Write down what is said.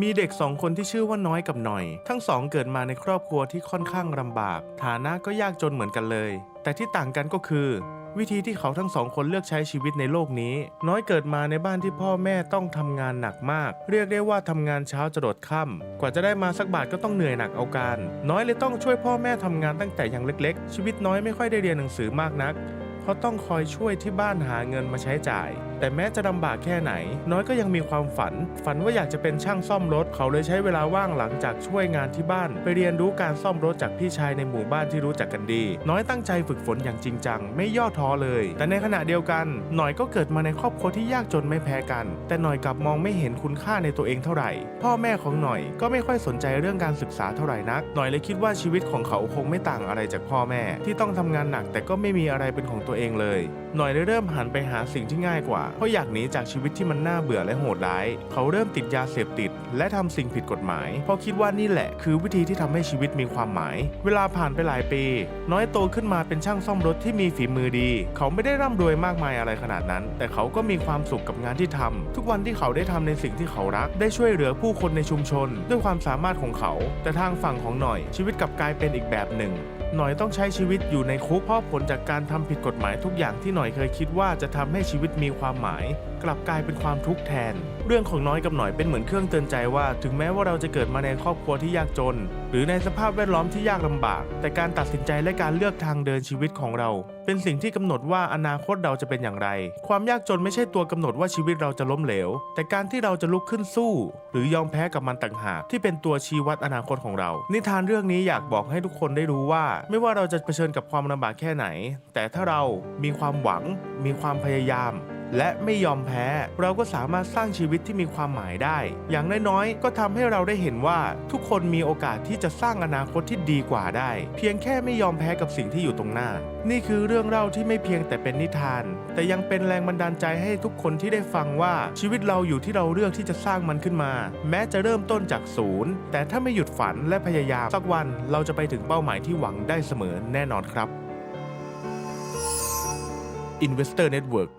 มีเด็กสองคนที่ชื่อว่าน้อยกับหน่อย ทั้งสองเกิดมาในครอบครัวที่ค่อนข้างลำบาก ฐานะก็ยากจนเหมือนกันเลย แต่ที่ต่างกันก็คือ วิธีที่เขาทั้งสองคนเลือกใช้ชีวิตในโลกนี้ น้อยเกิดมาในบ้านที่พ่อแม่ต้องทำงานหนักมาก เรียกได้ว่าทำงานเช้าจรดค่ำกว่าจะได้มาสักบาทก็ต้องเหนื่อยหนักเอาการ น้อยเลยต้องช่วยพ่อแม่ทำงานตั้งแต่ยังเล็ก ๆ ชีวิตน้อยไม่ค่อยได้เรียนหนังสือมากนัก ราะต้องคอยช่วยที่บ้านหาเงินมาใช้จ่าย แต่แม้จะลำบากแค่ไหน น้อยก็ยังมีความฝัน ฝันว่าอยากจะเป็นช่างซ่อมรถ เขาเลยใช้เวลาว่างหลังจากช่วยงานที่บ้าน ไปเรียนรู้การซ่อมรถจากพี่ชายในหมู่บ้านที่รู้จักกันดี น้อยตั้งใจฝึกฝนอย่างจริงจัง ไม่ย่อท้อเลย แต่ในขณะเดียวกัน หน่อยก็เกิดมาในครอบครัวที่ยากจนไม่แพ้กัน แต่หน่อยกลับมองไม่เห็นคุณค่าในตัวเองเท่าไหร่ พ่อแม่ของหน่อยก็ไม่ค่อยสนใจเรื่องการศึกษาเท่าไหร่นัก หน่อยเลยคิดว่าชีวิตของเขาคงไม่ต่างอะไรจากพ่อแม่ ที่ต้องทำงานหนักแต่ก็ไม่มีอะไรเป็นของตัวเองเลย หน่อยได้เริ่มหันไปหาสิ่งที่ง่ายกว่า เพราะอยากหนีจากชีวิตที่มันน่าเบื่อและโหดร้าย เขาเริ่มติดยาเสพติด และทำสิ่งผิดกฎหมาย เพราะคิดว่านี่แหละคือวิธีที่ทำให้ชีวิตมีความหมาย เวลาผ่านไปหลายปี น้อยโตขึ้นมาเป็นช่างซ่อมรถที่มีฝีมือดี เขาไม่ได้ร่ำรวยมากมายอะไรขนาดนั้น แต่เขาก็มีความสุขกับงานที่ทำทุกวันที่เขาได้ทำในสิ่งที่เขารัก ได้ช่วยเหลือผู้คนในชุมชน ด้วยความสามารถของเขา แต่ทางฝั่งของหน่อยชีวิตกลับกลายเป็นอีกแบบหนึ่ง หน่อยต้องใช้ชีวิตอยู่ในคุกเพราะผลจากการทำผิดกฎหมายทุกอย่างที่หน่อยเคยคิดว่าจะทำให้ชีวิตมีความหมายกลับกลายเป็นความทุกข์แทน เรื่องของน้อยกับหน่อยเป็นเหมือนเครื่องเตือนใจว่า ถึงแม้ว่าเราจะเกิดมาในครอบครัวที่ยากจน หรือในสภาพแวดล้อมที่ยากลำบาก แต่การตัดสินใจและการเลือกทางเดินชีวิตของเรา เป็นสิ่งที่กำหนดว่าอนาคตเราจะเป็นอย่างไร ความยากจนไม่ใช่ตัวกำหนดว่าชีวิตเราจะล้มเหลว แต่การที่เราจะลุกขึ้นสู้ หรือยอมแพ้กับมันต่างหากที่เป็นตัวชี้วัดอนาคตของเรา นิทานเรื่องนี้อยากบอกให้ทุกคนได้รู้ว่า ไม่ว่าเราจะเผชิญกับความลำบากแค่ไหน แต่ถ้าเรามีความหวัง มีความพยายาม และไม่ยอมแพ้ เราก็สามารถสร้างชีวิตที่มีความหมายได้ อย่างน้อยๆ ก็ทำให้เราได้เห็นว่าทุกคนมีโอกาสที่จะสร้างอนาคตที่ดีกว่าได้ เพียงแค่ไม่ยอมแพ้กับสิ่งที่อยู่ตรงหน้า นี่คือเรื่องเล่าที่ไม่เพียงแต่เป็นนิทาน แต่ยังเป็นแรงบันดาลใจให้ทุกคนที่ได้ฟังว่าชีวิตเราอยู่ที่เราเลือกที่จะสร้างมันขึ้นมา แม้จะเริ่มต้นจากศูนย์แต่ถ้าไม่หยุดฝันและพยายามสักวันเราจะไปถึงเป้าหมายที่หวังได้เสมอแน่นอนครับ Investor Network